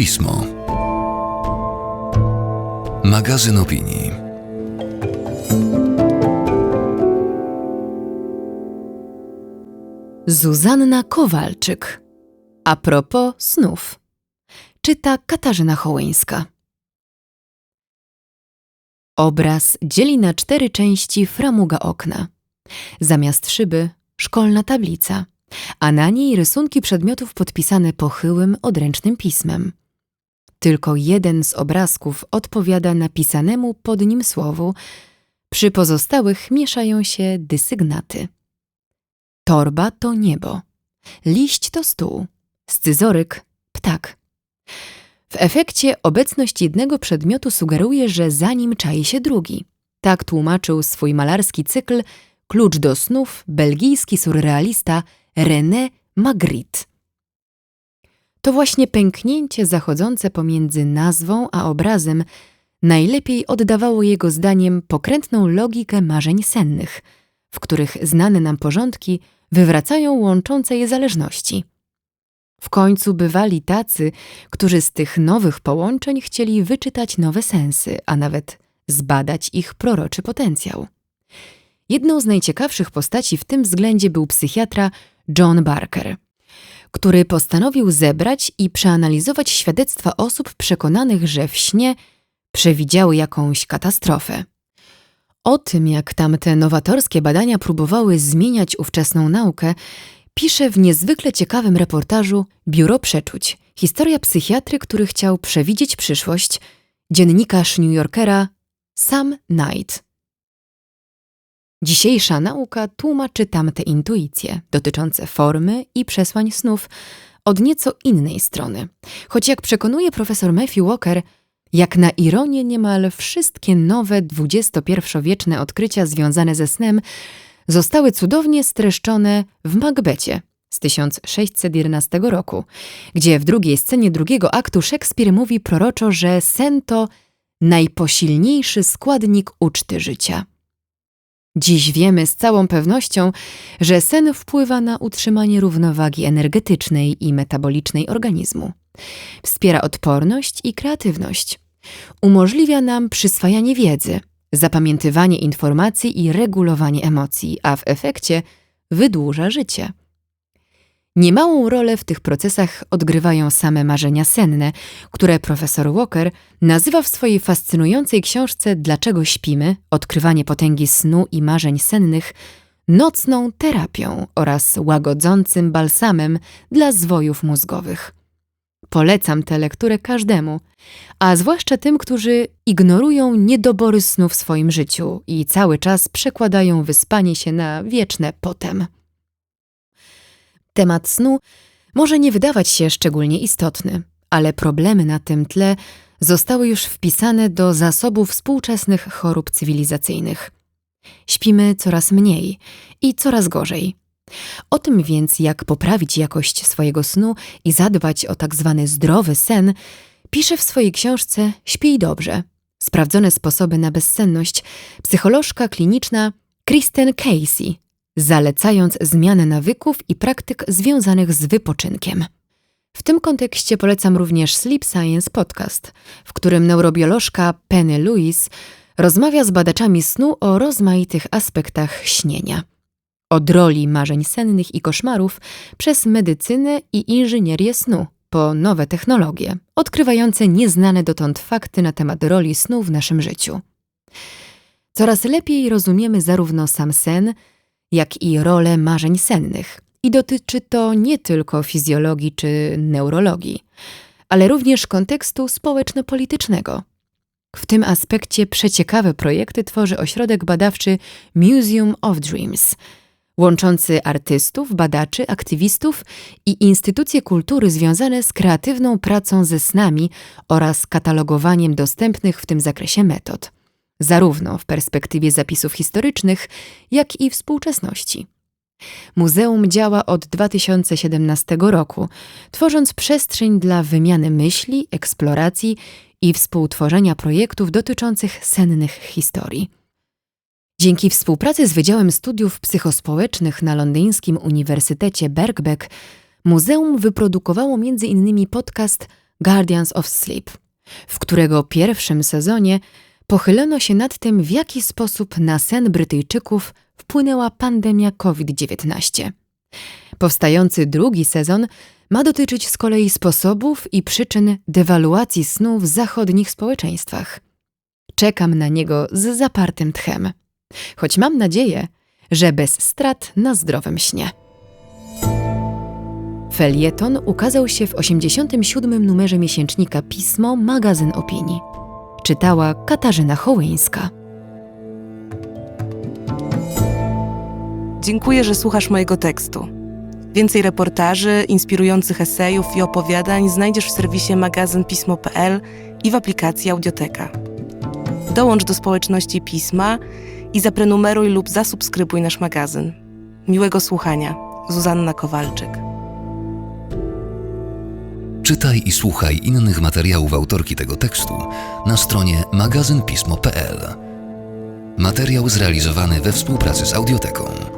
Pismo. Magazyn opinii. Zuzanna Kowalczyk. A propos snów. Czyta Katarzyna Hołyńska. Obraz dzieli na cztery części framuga okna. Zamiast szyby szkolna tablica, a na niej rysunki przedmiotów podpisane pochyłym, odręcznym pismem. Tylko jeden z obrazków odpowiada napisanemu pod nim słowu, przy pozostałych mieszają się dysygnaty. Torba to niebo, liść to stół, scyzoryk ptak. W efekcie obecność jednego przedmiotu sugeruje, że za nim czai się drugi. Tak tłumaczył swój malarski cykl Klucz do snów belgijski surrealista René Magritte. To właśnie pęknięcie zachodzące pomiędzy nazwą a obrazem najlepiej oddawało jego zdaniem pokrętną logikę marzeń sennych, w których znane nam porządki wywracają łączące je zależności. W końcu bywali tacy, którzy z tych nowych połączeń chcieli wyczytać nowe sensy, a nawet zbadać ich proroczy potencjał. Jedną z najciekawszych postaci w tym względzie był psychiatra John Barker, który postanowił zebrać i przeanalizować świadectwa osób przekonanych, że w śnie przewidziały jakąś katastrofę. O tym, jak tamte nowatorskie badania próbowały zmieniać ówczesną naukę, pisze w niezwykle ciekawym reportażu Biuro Przeczuć historia psychiatry, który chciał przewidzieć przyszłość, dziennikarz New Yorkera Sam Knight. Dzisiejsza nauka tłumaczy tamte intuicje dotyczące formy i przesłań snów od nieco innej strony. Choć jak przekonuje profesor Matthew Walker, jak na ironię niemal wszystkie nowe XXI-wieczne odkrycia związane ze snem zostały cudownie streszczone w Macbecie z 1611 roku, gdzie w drugiej scenie drugiego aktu Szekspir mówi proroczo, że sen to najposilniejszy składnik uczty życia. Dziś wiemy z całą pewnością, że sen wpływa na utrzymanie równowagi energetycznej i metabolicznej organizmu. Wspiera odporność i kreatywność. Umożliwia nam przyswajanie wiedzy, zapamiętywanie informacji i regulowanie emocji, a w efekcie wydłuża życie. Niemałą rolę w tych procesach odgrywają same marzenia senne, które profesor Walker nazywa w swojej fascynującej książce Dlaczego śpimy? Odkrywanie potęgi snu i marzeń sennych nocną terapią oraz łagodzącym balsamem dla zwojów mózgowych. Polecam tę lekturę każdemu, a zwłaszcza tym, którzy ignorują niedobory snu w swoim życiu i cały czas przekładają wyspanie się na wieczne potem. Temat snu może nie wydawać się szczególnie istotny, ale problemy na tym tle zostały już wpisane do zasobu współczesnych chorób cywilizacyjnych. Śpimy coraz mniej i coraz gorzej. O tym więc, jak poprawić jakość swojego snu i zadbać o tak zwany zdrowy sen, pisze w swojej książce Śpij dobrze. Sprawdzone sposoby na bezsenność psycholożka kliniczna Kristen Casey zalecając zmianę nawyków i praktyk związanych z wypoczynkiem. W tym kontekście polecam również Sleep Science Podcast, w którym neurobiolożka Penny Lewis rozmawia z badaczami snu o rozmaitych aspektach śnienia. Od roli marzeń sennych i koszmarów przez medycynę i inżynierię snu, po nowe technologie, odkrywające nieznane dotąd fakty na temat roli snu w naszym życiu. Coraz lepiej rozumiemy zarówno sam sen, jak i rolę marzeń sennych. I dotyczy to nie tylko fizjologii czy neurologii, ale również kontekstu społeczno-politycznego. W tym aspekcie przeciekawe projekty tworzy ośrodek badawczy Museum of Dreams, łączący artystów, badaczy, aktywistów i instytucje kultury związane z kreatywną pracą ze snami oraz katalogowaniem dostępnych w tym zakresie metod zarówno w perspektywie zapisów historycznych, jak i współczesności. Muzeum działa od 2017 roku, tworząc przestrzeń dla wymiany myśli, eksploracji i współtworzenia projektów dotyczących sennych historii. Dzięki współpracy z Wydziałem Studiów Psychospołecznych na londyńskim Uniwersytecie Birkbeck, muzeum wyprodukowało m.in. podcast Guardians of Sleep, w którego pierwszym sezonie pochylono się nad tym, w jaki sposób na sen Brytyjczyków wpłynęła pandemia COVID-19. Powstający drugi sezon ma dotyczyć z kolei sposobów i przyczyn dewaluacji snu w zachodnich społeczeństwach. Czekam na niego z zapartym tchem, choć mam nadzieję, że bez strat na zdrowym śnie. Felieton ukazał się w 87. numerze miesięcznika Pismo Magazyn Opinii. Czytała Katarzyna Hołyńska. Dziękuję, że słuchasz mojego tekstu. Więcej reportaży, inspirujących esejów i opowiadań znajdziesz w serwisie magazynpismo.pl i w aplikacji Audioteka. Dołącz do społeczności Pisma i zaprenumeruj lub zasubskrybuj nasz magazyn. Miłego słuchania. Zuzanna Kowalczyk. Czytaj i słuchaj innych materiałów autorki tego tekstu na stronie magazynpismo.pl. Materiał zrealizowany we współpracy z Audioteką.